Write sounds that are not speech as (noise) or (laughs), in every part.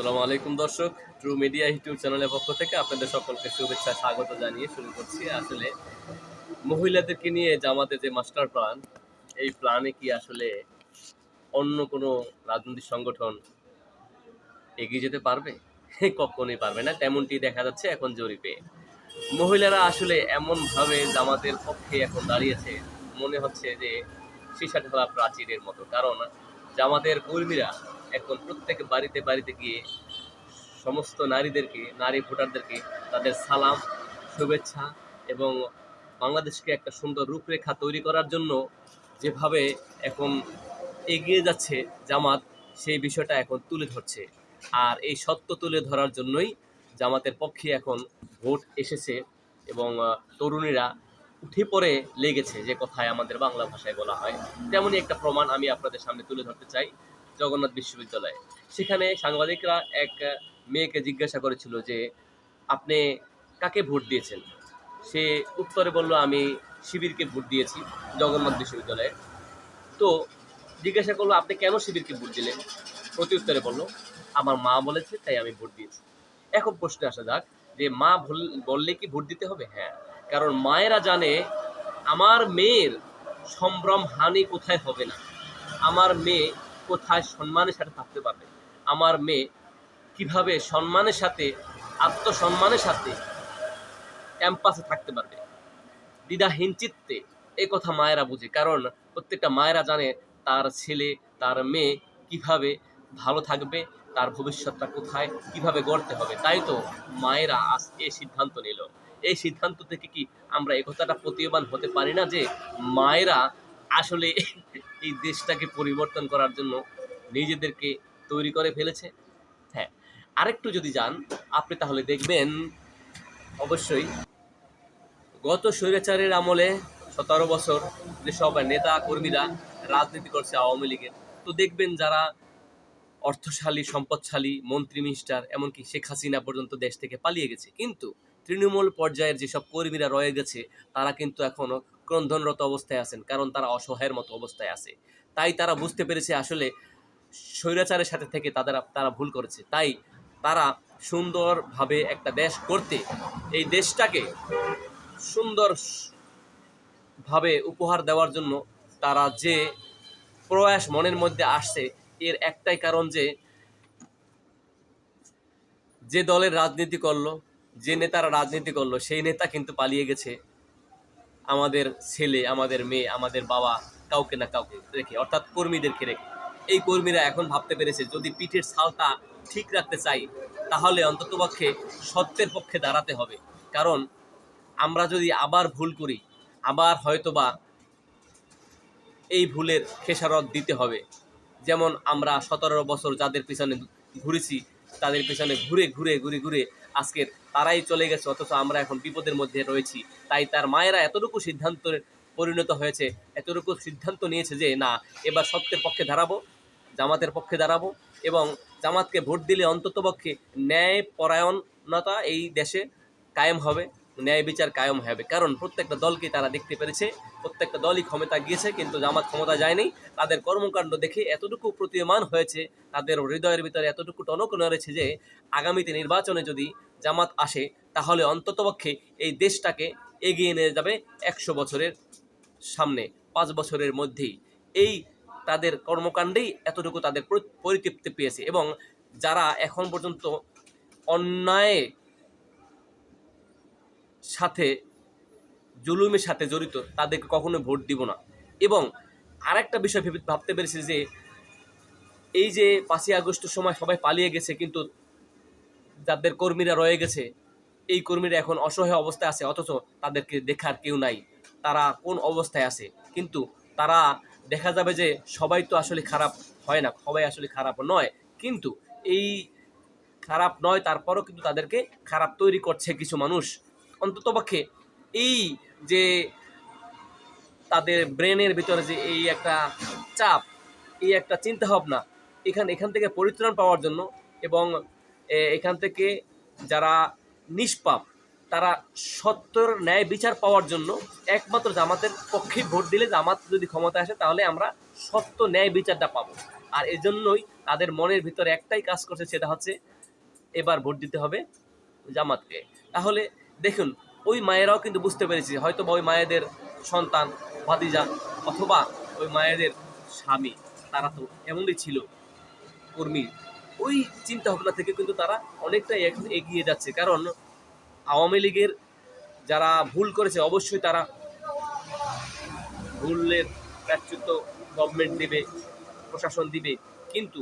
আসসালামু আলাইকুম দর্শক। ট্রু মিডিয়া ইউটিউব চ্যানেলের পক্ষ থেকে আপনাদের সকলকে শুভেচ্ছা, স্বাগত জানিয়ে শুরু করছি। আসলে মহিলাদেরকে নিয়ে জামাতে যে মাস্টার প্ল্যান এই প্ল্যানে কি আসলে অন্য কোনো রাজনৈতিক সংগঠন এগিয়ে যেতে পারবে? (laughs) কখনোই পারবে না, তেমনটি দেখা যাচ্ছে এখন জরিপে। মহিলারা আসলে এমনভাবে জামাতের পক্ষে এখন দাঁড়িয়েছে, মনে হচ্ছে যে সীসা ঢালা প্রাচীরের মতো। কারণ জামাতের কর্মীরা এখন প্রত্যেক বাড়িতে বাড়িতে গিয়ে সমস্ত নারীদেরকে, নারী ভোটারদেরকে তাদের সালাম, শুভেচ্ছা এবং বাংলাদেশকে একটা সুন্দর রূপরেখা তৈরি করার জন্য যেভাবে এখন এগিয়ে যাচ্ছে জামাত, সেই বিষয়টা এখন তুলে ধরছে। আর এই সত্য তুলে ধরার জন্যই জামাতের পক্ষে এখন ভোট এসেছে এবং তরুণীরা উঠে পড়ে লেগেছে যে কথায় আমাদের বাংলা ভাষায় বলা হয়। তেমনই একটা প্রমাণ আমি আপনাদের সামনে তুলে ধরতে চাই জগন্নাথ বিশ্ববিদ্যালয়ে। সেখানে সাংবাদিকরা এক মেয়েকে জিজ্ঞাসা করেছিল যে, আপনি কাকে ভোট দিয়েছেন? সে উত্তরে বলল, আমি শিবিরকে ভোট দিয়েছি জগন্নাথ বিশ্ববিদ্যালয়ে। তো জিজ্ঞাসা করল, আপনি কেন শিবিরকে ভোট দিলেন? প্রতি উত্তরে বলল, আমার মা বলেছে, তাই আমি ভোট দিয়েছি। এখন প্রশ্নে আসা যাক যে মা বললে কি ভোট দিতে হবে? হ্যাঁ। কারণ মায়েরা জানে আমার মেয়ের সম্ভ্রম হানি কোথায় হবে না। আমার মেয়ে কোথায় সম্মানের সাথে থাকতে পারবে? আমার মেয়ে কীভাবে সম্মানের সাথে, আত্মসম্মানের সাথে ক্যাম্পাসে থাকতে পারবে? দ্বিধাহীন চিত্তে এই কথা মায়েরা বুঝে, কারণ প্রত্যেকটা মায়েরা জানে তার ছেলে, তার মেয়ে কীভাবে ভালো থাকবে, তার ভবিষ্যৎটা কোথায়, কীভাবে গড়তে হবে। তাই তো মায়েরা আজকে সিদ্ধান্ত নিল এই সিদ্ধান্ত থেকে কি আমরা এই কথাটা প্রতীয়মান হতে পারি না যে মায়েরা আসলে এই দেশটাকে পরিবর্তন করার জন্য নিজেদেরকে তৈরি করে ফেলেছে? হ্যাঁ আরেকটু যদি যান, আপনি তাহলে দেখবেন অবশ্যই গত স্বৈরাচারের আমলে সতেরো বছর যেসব নেতা কর্মীরা রাজনীতি করছে আওয়ামী লীগের, তো দেখবেন যারা অর্থশালী, সম্পদশালী, মন্ত্রী, মিনিস্টার, এমনকি শেখ হাসিনা পর্যন্ত দেশ থেকে পালিয়ে গেছে। কিন্তু তৃণমূল পর্যায়ের যেসব কর্মীরা রয়ে গেছে, তারা কিন্তু এখনও ক্রন্ধনরত অবস্থায় আছেন, কারণ তারা অসহায়ের মতো অবস্থায় আছে। তাই তারা বুঝতে পেরেছে আসলে স্বৈরাচারের সাথে থেকে তাদের তারা ভুল করেছে। তাই তারা সুন্দরভাবে একটা দেশ করতে এই দেশটাকে সুন্দর ভাবে উপহার দেওয়ার জন্য তারা যে প্রয়াস মনের মধ্যে আসছে, এর একটাই কারণ যে যে দলের রাজনীতি করল যে নেতারা রাজনীতি করল, সেই নেতা কিন্তু পালিয়ে গেছে আমাদের ছেলে, আমাদের মেয়ে, আমাদের বাবা, কাউকে না কাউকে রেখে, অর্থাৎ কর্মীদেরকে রেখে। এই কর্মীরা এখন ভাবতে পেরেছে, যদি পিঠের ছালটা ঠিক রাখতে চাই, তাহলে অন্ততপক্ষে সত্যের পক্ষে দাঁড়াতে হবে। কারণ আমরা যদি আবার ভুল করি, আবার হয়তোবা এই ভুলের খেসারত দিতে হবে। যেমন আমরা সতেরো বছর যাদের পিছনে ঘুরেছি, তাদের পিছনে ঘুরে ঘুরে ঘুরে ঘুরে আজকের তারাই চলে গেছে, অথচ আমরা এখন বিপদের মধ্যে রয়েছি। তাই তার মায়েরা এতটুকু সিদ্ধান্ত পরিণত হয়েছে, এতটুকু সিদ্ধান্ত নিয়েছে যে, না, এবার সত্যের পক্ষে দাঁড়াবো, জামাতের পক্ষে দাঁড়াবো এবং জামাতকে ভোট দিলে অন্ততপক্ষে ন্যায় পরায়ণতা এই দেশে কায়েম হবে, ন্যায় বিচার কায়েম হবে। কারণ প্রত্যেকটা দলকে তারা দেখতে পেরেছে, প্রত্যেকটা দলই ক্ষমতা গিয়েছে, কিন্তু জামাত ক্ষমতা যায়নি। তাদের কর্মকাণ্ড দেখে এতটুকু প্রতীয়মান হয়েছে, তাদের হৃদয়ের ভিতরে এতটুকু টনক নড়েছে যে, আগামীতে নির্বাচনে যদি জামাত আসে, তাহলে অন্ততপক্ষে এই দেশটাকে এগিয়ে নিয়ে যাবে একশো বছরের সামনে, পাঁচ বছরের মধ্যেই। এই তাদের কর্মকাণ্ডেই এতটুকু তাদের পরিতৃপ্তি পেয়েছে এবং যারা এখন পর্যন্ত অন্যায় সাথে, জুলুমের সাথে জড়িত, তাদেরকে কখনো ভোট দিব না। এবং আরেকটা বিষয় ভেবে, ভাবতে পেরেছি যে, এই যে পাঁচই আগস্টের সময় সবাই পালিয়ে গেছে, কিন্তু যাদের কর্মীরা রয়ে গেছে, এই কর্মীরা এখন অসহায় অবস্থায় আছে, অথচ তাদেরকে দেখার কেউ নাই। তারা কোন অবস্থায় আছে? কিন্তু তারা দেখা যাবে যে সবাই তো আসলে খারাপ হয় না, সবাই আসলে খারাপ নয়। কিন্তু এই খারাপ নয়, তারপরও কিন্তু তাদেরকে খারাপ তৈরি করছে কিছু মানুষ। অন্ততপক্ষে এই যে তাদের ব্রেনের ভিতরে যে এই একটা চাপ, এই একটা চিন্তা ভাবনা এখান এখান থেকে পরিত্রাণ পাওয়ার জন্য এবং এখান থেকে যারা নিষ্পাপ, তারা সত্যর ন্যায় বিচার পাওয়ার জন্য একমাত্র জামাতের পক্ষে ভোট দিলে জামাত যদি ক্ষমতা আসে, তাহলে আমরা সত্য ন্যায় বিচারটা পাবো। আর এজন্যই তাদের মনের ভিতরে একটাই কাজ করছে, সেটা হচ্ছে এবার ভোট দিতে হবে জামাতকে। তাহলে দেখুন, ওই মায়েরাও কিন্তু বুঝতে পেরেছে হয়তো ওই মায়েদের সন্তান ভাতিজা অথবা ওই মায়েদের স্বামী, তারা তো এমনই ছিল, কর্মী। ওই চিন্তা ভাবনা থেকে কিন্তু তারা অনেকটাই এগিয়ে যাচ্ছে। কারণ আওয়ামী লীগের যারা ভুল করেছে, অবশ্যই তারা ভুলের প্রাচ্যুত গভর্নমেন্ট দিবে, প্রশাসন দিবে। কিন্তু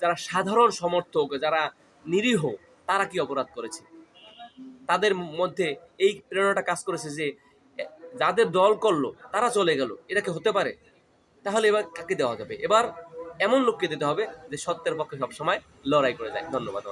যারা সাধারণ সমর্থক, যারা নিরীহ, তারা কি অপরাধ করেছে? তাদের মধ্যে এই প্রেরণাটা কাজ করেছে যে, যাদের দল করল, তারা চলে গেল। এটা কি হতে পারে? তাহলে এবার কাকে দেওয়া যাবে? এবার এমন লোককে দিতে হবে যে সত্যের পক্ষে সবসময় লড়াই করে যায় ধন্যবাদ।